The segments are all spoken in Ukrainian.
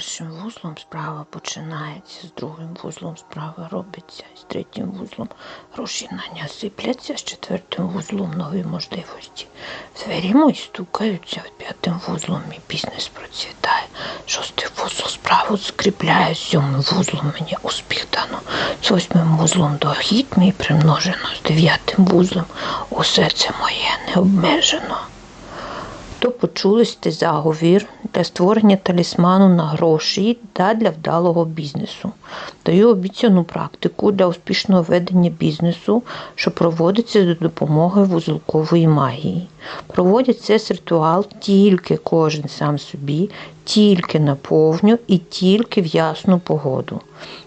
першим вузлом справа починається, з другим вузлом справа робиться, з третім вузлом гроші на ня сипляться, з четвертим вузлом нові можливості. Двері мої стукаються, п'ятим вузлом мій бізнес процвітає. Шостий вузол справу скріпляє, сьомим вузлом мені успіх дано, з восьмим вузлом дохід мій примножено, з дев'ятим вузлом усе це моє не обмежено. То почули сте заговір для створення талісману на гроші та для вдалого бізнесу. Даю обіцяну практику для успішного ведення бізнесу, що проводиться за допомогою вузолкової магії. Проводять цей ритуал тільки кожен сам собі, тільки на повню і тільки в ясну погоду.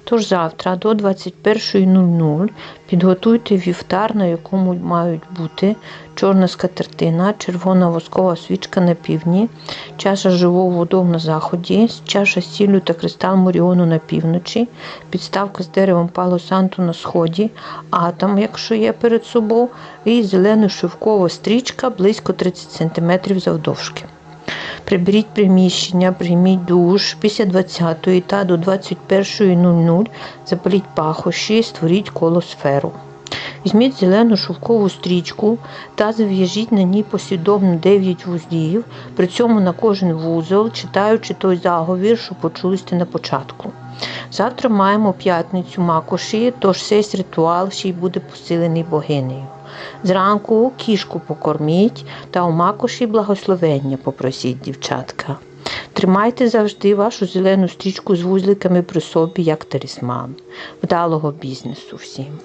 Тож завтра до 21.00 підготуйте вівтар, на якому мають бути чорна скатертина, червона воскова свічка на півдні, чаша з живою на заході, чаша з сіллю та кристал Моріону на півночі, підставка з деревом Пало Санту на сході, атом, якщо є перед собою, і зелена шовкова стрічка близько 30 см завдовжки. Приберіть приміщення, прийміть душ після 20-ї та до 21.00 запаліть пахощі, створіть колосферу. Візьміть зелену шовкову стрічку та зав'яжіть на ній послідовно 9 вузлів, при цьому на кожен вузол, читаючи той заговір, що почули сте на початку. Завтра маємо п'ятницю макоші, тож цей ритуал ще й буде посилений богинею. Зранку кішку покорміть та у макоші благословення попросіть, дівчатка. Тримайте завжди вашу зелену стрічку з вузликами при собі, як талісман. Вдалого бізнесу всім!